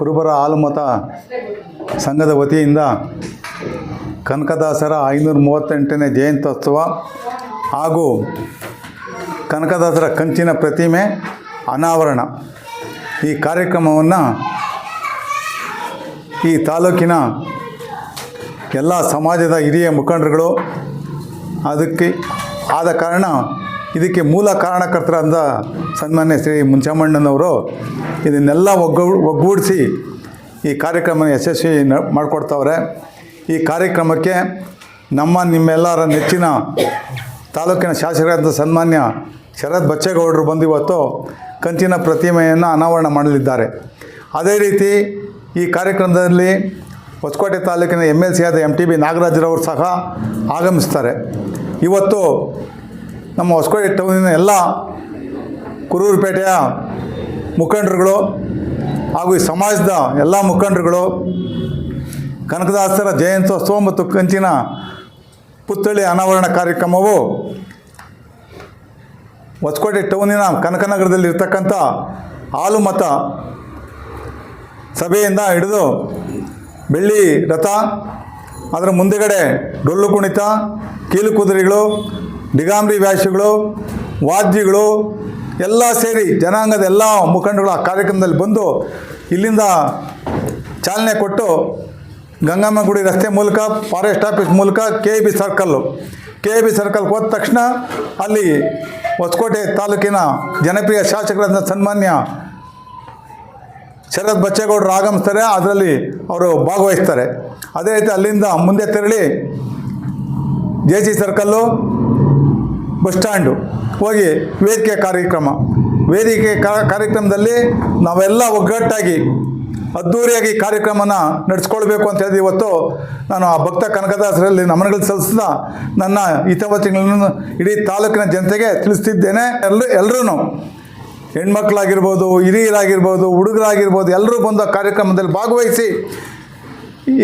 ಕುರುಬರ ಆಲುಮತ ಸಂಘದ ವತಿಯಿಂದ ಕನಕದಾಸರ ಐನೂರ ಮೂವತ್ತೆಂಟನೇ ಜಯಂತ್ಯೋತ್ಸವ ಹಾಗೂ ಕನಕದಾಸರ ಕಂಚಿನ ಪ್ರತಿಮೆ ಅನಾವರಣ. ಈ ಕಾರ್ಯಕ್ರಮವನ್ನು ಈ ತಾಲೂಕಿನ ಎಲ್ಲ ಸಮಾಜದ ಹಿರಿಯ ಮುಖಂಡರುಗಳು, ಅದಕ್ಕೆ ಆದ ಕಾರಣ ಇದಕ್ಕೆ ಮೂಲ ಕಾರಣಕರ್ತರಾದ ಸನ್ಮಾನ್ಯ ಶ್ರೀ ಮುಂಚಮ್ಮಣ್ಣನವರು ಇದನ್ನೆಲ್ಲ ಒಗ್ಗೂ, ಒಗ್ಗೂಡಿಸಿ ಈ ಕಾರ್ಯಕ್ರಮ ಯಶಸ್ವಿ ನ, ಮಾಡಿಕೊಡ್ತಾವ್ರೆ. ಈ ಕಾರ್ಯಕ್ರಮಕ್ಕೆ ನಮ್ಮ ನಿಮ್ಮೆಲ್ಲರ ನೆಚ್ಚಿನ ತಾಲೂಕಿನ ಶಾಸಕರಾದ ಸನ್ಮಾನ್ಯ ಶರತ್ ಬಚ್ಚೇಗೌಡರು ಬಂದು ಇವತ್ತು ಕಂಚಿನ ಪ್ರತಿಮೆಯನ್ನು ಅನಾವರಣ ಮಾಡಲಿದ್ದಾರೆ. ಅದೇ ರೀತಿ ಈ ಕಾರ್ಯಕ್ರಮದಲ್ಲಿ ಹೊಸಕೋಟೆ ತಾಲೂಕಿನ ಎಂ ಎಲ್ ಸಿ ಆದ ಎಂ ಟಿ ಬಿ ನಾಗರಾಜರವರು ಸಹ ಆಗಮಿಸ್ತಾರೆ. ಇವತ್ತು ನಮ್ಮ ಹೊಸಕೋಟೆ ಟೌನಿನ ಎಲ್ಲ ಕುರೂರುಪೇಟೆಯ ಮುಖಂಡರುಗಳು ಹಾಗೂ ಈ ಸಮಾಜದ ಎಲ್ಲ ಮುಖಂಡರುಗಳು, ಕನಕದಾಸರ ಜಯಂತ್ಯೋತ್ಸವ ಮತ್ತು ಕಂಚಿನ ಪುತ್ಥಳಿ ಅನಾವರಣ ಕಾರ್ಯಕ್ರಮವು ಹೊಸಕೋಟೆ ಟೌನಿನ ಕನಕನಗರದಲ್ಲಿರ್ತಕ್ಕಂಥ ಹಾಲು ಹಾಲುಮತ ಸಭೆಯಿಂದ ಹಿಡಿದು ಬೆಳ್ಳಿ ರಥ, ಅದರ ಮುಂದೆಗಡೆ ಡೊಳ್ಳು ಕುಣಿತ, ಕೀಲು ಕುದುರೆಗಳು ಡಿಗಾಂಬ್ರಿ ವ್ಯಾಸಿಗಳು ವಾದ್ಯಗಳು ಎಲ್ಲ ಸೇರಿ ಜನಾಂಗದ ಎಲ್ಲ ಮುಖಂಡಗಳು ಆ ಕಾರ್ಯಕ್ರಮದಲ್ಲಿ ಬಂದು ಇಲ್ಲಿಂದ ಚಾಲನೆ ಕೊಟ್ಟು ಗಂಗಮ್ಮ ಗುಡಿ ರಸ್ತೆ ಮೂಲಕ, ಫಾರೆಸ್ಟ್ ಆಫೀಸ್ ಮೂಲಕ K B circle K B ಸರ್ಕಲ್ಗೆ ಹೋದ ತಕ್ಷಣ ಅಲ್ಲಿ ಹೊಸಕೋಟೆ ತಾಲೂಕಿನ ಜನಪ್ರಿಯ ಶಾಸಕರಾದ ಸನ್ಮಾನ್ಯ ಶರತ್ ಬಚ್ಚೇಗೌಡರು ಆಗಮಿಸ್ತಾರೆ. ಅದರಲ್ಲಿ ಅವರು ಭಾಗವಹಿಸ್ತಾರೆ. ಅದೇ ರೀತಿ ಅಲ್ಲಿಂದ ಮುಂದೆ ತೆರಳಿ J C circle bus stand ಹೋಗಿ ವೇದಿಕೆ ಕಾರ್ಯಕ್ರಮ. ವೇದಿಕೆ ಕಾರ್ಯಕ್ರಮದಲ್ಲಿ ನಾವೆಲ್ಲ ಒಗ್ಗಟ್ಟಾಗಿ ಅದ್ಧೂರಿಯಾಗಿ ಕಾರ್ಯಕ್ರಮನ ನಡೆಸ್ಕೊಳ್ಬೇಕು ಅಂತ ಹೇಳಿ ಇವತ್ತು ನಾನು ಆ ಭಕ್ತ ಕನಕದಾಸರಲ್ಲಿ ನಮನಗಳು ಸಲ್ಲಿಸ್ತಾ ನನ್ನ ಹಿತವಚನಗಳನ್ನು ಇಡೀ ತಾಲೂಕಿನ ಜನತೆಗೆ ತಿಳಿಸ್ತಿದ್ದೇನೆ. ಎಲ್ಲ ಎಲ್ಲರೂ ಹೆಣ್ಮಕ್ಳಾಗಿರ್ಬೋದು, ಹಿರಿಯರಾಗಿರ್ಬೋದು, ಹುಡುಗರಾಗಿರ್ಬೋದು ಎಲ್ಲರೂ ಬಂದು ಕಾರ್ಯಕ್ರಮದಲ್ಲಿ ಭಾಗವಹಿಸಿ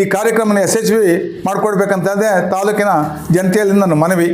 ಈ ಕಾರ್ಯಕ್ರಮನ ಯಶಸ್ವಿ ಮಾಡಿಕೊಡ್ಬೇಕಂತಂದರೆ ತಾಲೂಕಿನ ಜನತೆಯಲ್ಲಿ ನನ್ನ ಮನವಿ.